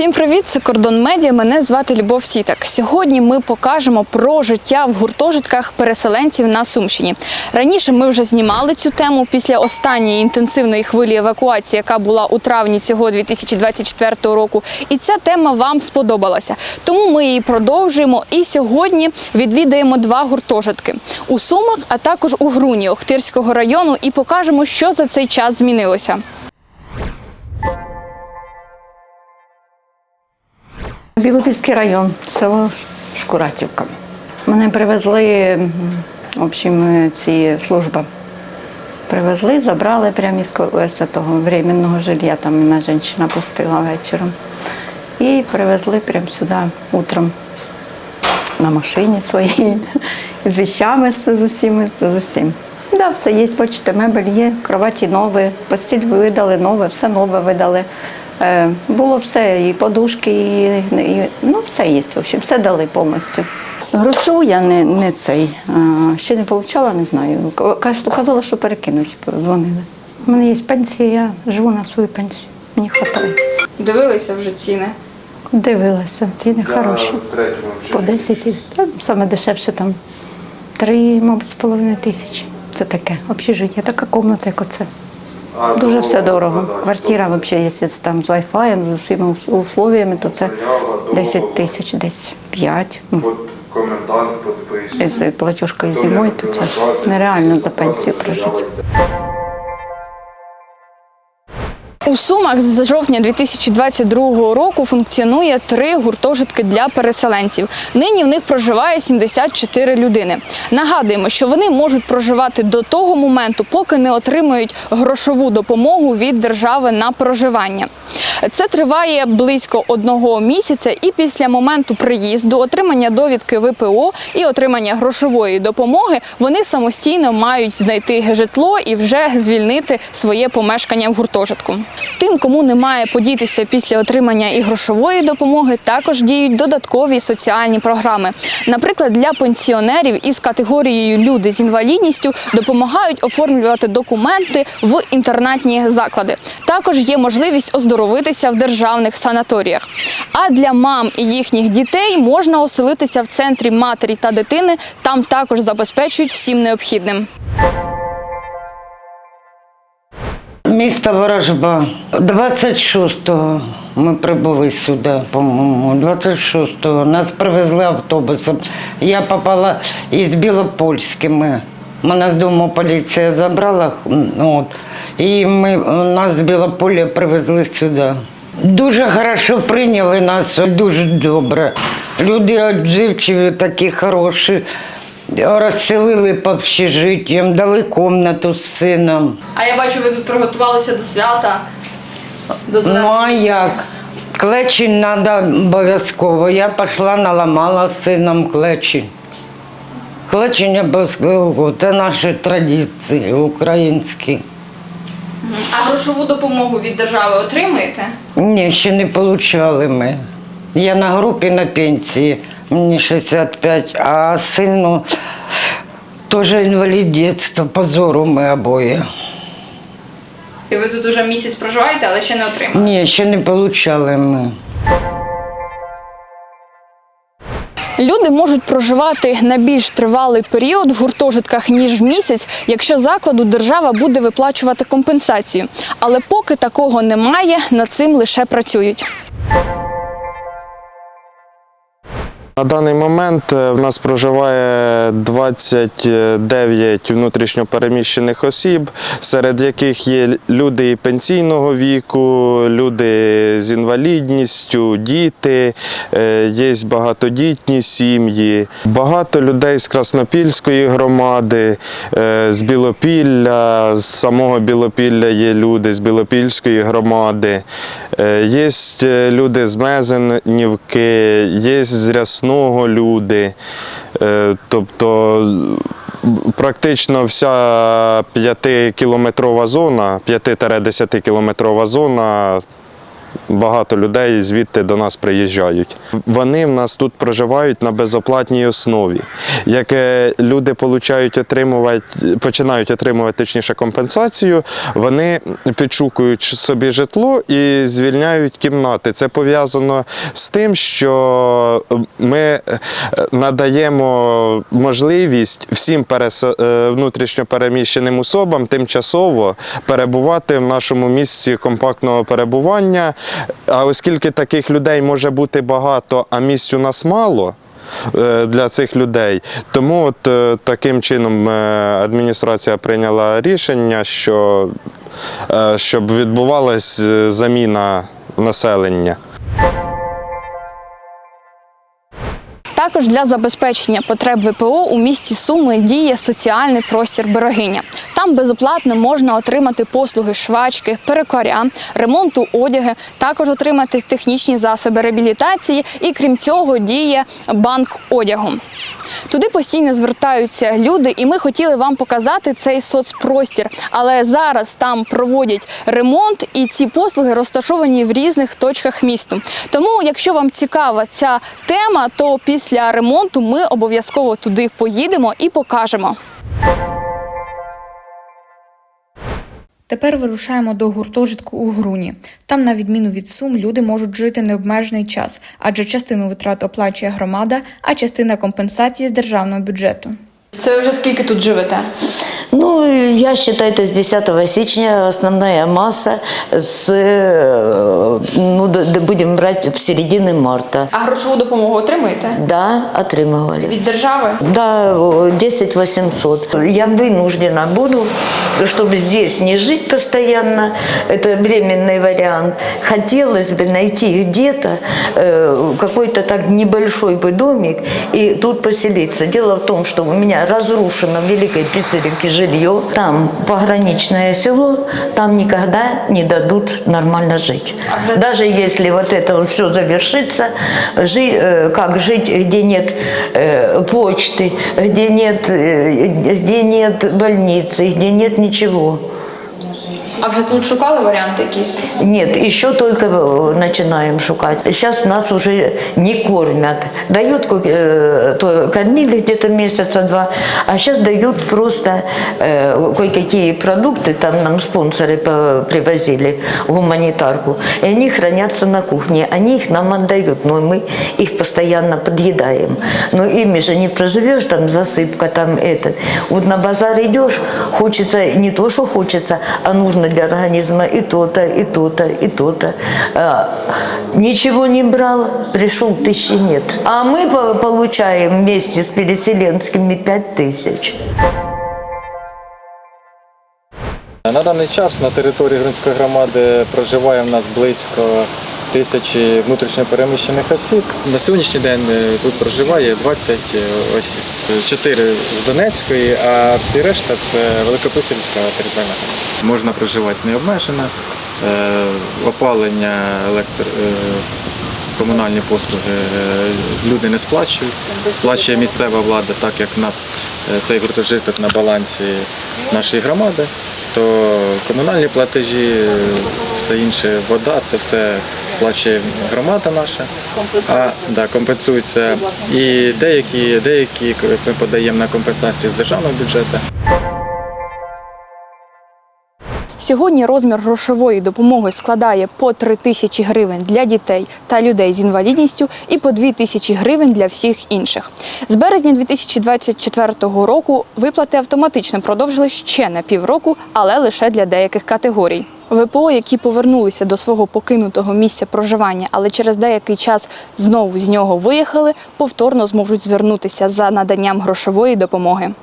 Всім привіт! Це кордон медіа. Мене звати Любов Сітак. Сьогодні ми покажемо про життя в гуртожитках переселенців на Сумщині. Раніше ми вже знімали цю тему після останньої інтенсивної хвилі евакуації, яка була у травні цього 2024 року. І ця тема вам сподобалася. Тому ми її продовжуємо. І сьогодні відвідаємо два гуртожитки у Сумах, а також у Груні Охтирського району, і покажемо, що за цей час змінилося. Білопільський район, село Шкуратівка. Мене привезли, в общем, е, ці служба. Привезли, забрали прямо із того временного жилья, там мене жінка пустила вечором. І привезли прямо сюди утром на машині своїй, з вещами з усіми, з усім. Да, все є, бачите, мебель є, кроваті нові, постіль видали нове, все нове видали. Е, було все, і подушки, і, і ну, все є, в общем, все дали повністю. Грошу я не, не цей, а, ще не отримала, не знаю. К- кажуть, Казали, що перекинуть, дзвонили. У мене є пенсія, я живу на свою пенсію, мені вистачає. Дивилися вже ціни. Дивилася, ціни хороші. По 10, і- саме дешевше там 3, мабуть, з половиною тисячі. Це таке общежиття, така кімната, як оце. Дуже все дорого. Квартира, взагалі, якщо там з Wi-Fi, з усіма условиями, то це 10 тисяч, десь 5. Ну, Комендант підписує. з платіжкою зимою, то це нереально за пенсію прожити. У Сумах з жовтня 2022 року функціонує три гуртожитки для переселенців. Нині в них проживає 74 людини. Нагадуємо, що вони можуть проживати до того моменту, поки не отримують грошову допомогу від держави на проживання. Це триває близько одного місяця, і після моменту приїзду, отримання довідки ВПО і отримання грошової допомоги вони самостійно мають знайти житло і вже звільнити своє помешкання в гуртожитку. Тим, кому немає подітися після отримання і грошової допомоги, також діють додаткові соціальні програми. Наприклад, для пенсіонерів із категорією люди з інвалідністю допомагають оформлювати документи в інтернатні заклади. Також є можливість оздоровитися в державних санаторіях. А для мам і їхніх дітей можна оселитися в центрі матері та дитини. Там також забезпечують всім необхідним. Місто Ворожба. 26-го ми прибули сюди, по-моєму. 26-го нас привезли автобусом. Я попала із Білопольськими. Мене з дому поліція забрала. От, і ми, нас з Білополя привезли сюди. Дуже хорошо прийняли нас, дуже добре. Люди відживчиві, такі хороші. Розселили по общежиттям, дали кімнату з сином. А я бачу, ви тут приготувалися до свята. До Ну а як? Клечин треба обов'язково. Я пішла, наламала з сином клечин. Клечин обов'язково, це наші традиції українські. А грошову допомогу від держави отримуєте? Ні, ще не отримали ми. Я на групі на пенсії, мені 65, а сину теж інвалід дитинства, позору ми обоє. І ви тут уже місяць проживаєте, але ще не отримали. Ні, ще не отримали ми. Люди можуть проживати на більш тривалий період в гуртожитках ніж місяць, якщо закладу держава буде виплачувати компенсацію. Але поки такого немає, над цим лише працюють. На даний момент е, в нас проживає 29 внутрішньопереміщених осіб, серед яких є люди пенсійного віку, люди з інвалідністю, діти, е, є багатодітні сім'ї, багато людей з Краснопільської громади, е, з Білопілля, з самого Білопілля є люди з Білопільської громади, є люди з Мезенівки, є з Рясного люди. Е, Тобто практично вся 5-кілометрова зона, 5-10 кілометрова зона багато людей звідти до нас приїжджають. Вони в нас тут проживають на безоплатній основі. Як люди получають отримувати, починають отримувати точніше компенсацію, вони підшукують собі житло і звільняють кімнати. Це пов'язано з тим, що ми е, надаємо можливість всім пересе- е, внутрішньо переміщеним особам тимчасово перебувати в нашому місці компактного перебування. А оскільки таких людей може бути багато, а місць у нас мало. е, Для цих людей. Тому от е, таким чином е, адміністрація прийняла рішення, що щоб відбувалась заміна населення. Також для забезпечення потреб ВПО у місті Суми діє соціальний простір Берегиня. Там безоплатно можна отримати послуги швачки, перукаря, ремонту одяги, також отримати технічні засоби реабілітації і крім цього діє банк одягу. Туди постійно звертаються люди, і ми хотіли вам показати цей соцпростір. Але зараз там проводять ремонт, і ці послуги розташовані в різних точках місту. Тому, якщо вам цікава ця тема, то після ремонту ми обов'язково туди поїдемо і покажемо. Тепер вирушаємо до гуртожитку у Груні. Там, на відміну від сум, люди можуть жити необмежений час, адже частину витрат оплачує громада, а частина компенсації з державного бюджету. Це вже скільки тут живете? Ну, я считаю, это с 10 січня основная масса с, э, ну, д- д- будем брать в середины марта. А грошову допомогу отримуєте Да, отримывали. від держави? Да, о, 10 800. Я вынуждена буду, чтобы здесь не жить постоянно, это временный вариант. Хотелось бы найти где-то э, какой-то так небольшой бы домик и тут поселиться. Дело в том, что у меня разрушено в Великой Писаревке жилье. Там пограничное село, там никогда не дадут нормально жить. Даже если вот это вот все завершится, жи- э, как жить, где нет э, почты, где нет, э, где нет больницы, где нет ничего. А вже тут шукали варіанти якісь? Нет, еще только э, начинаем шукать. Сейчас нас уже не кормят. Дают, э, то кормили где-то месяца два, а сейчас дают просто э, кое-какие продукты, там нам спонсоры по- привозили гуманитарку, и они хранятся на кухне. Они их нам отдают, но мы их постоянно подъедаем. Но ими же не проживешь, там засыпка, там это. Вот на базар идешь, хочется не то, что хочется, а нужно для организма и то-то, и то-то, и то-то. А, ничего не брал, пришел, тысячи нет. А мы по- получаем вместе с переселенскими пять тысяч. На даний час на території Грунської громади проживає в нас близько тисячі внутрішньопереміщених осіб. На сьогоднішній день е, тут проживає 20 осіб. Чотири з Донецької, а всі решта це Великописарівська територіальна. Можна проживати необмежено, е, опалення, електро, е, комунальні послуги люди не сплачують. Сплачує місцева влада, так як в нас цей гуртожиток на балансі нашої громади, то комунальні платежі, все інше, вода, це все сплачує громада наша. А да, компенсується. І деякі, деякі ми подаємо на компенсації з державного бюджету. Сьогодні розмір грошової допомоги складає по 3 тисячі гривень для дітей та людей з інвалідністю і по 2 тисячі гривень для всіх інших. З березня 2024 року виплати автоматично продовжили ще на півроку, але лише для деяких категорій. ВПО, які повернулися до свого покинутого місця проживання, але через деякий час знову з нього виїхали, повторно зможуть звернутися за наданням грошової допомоги.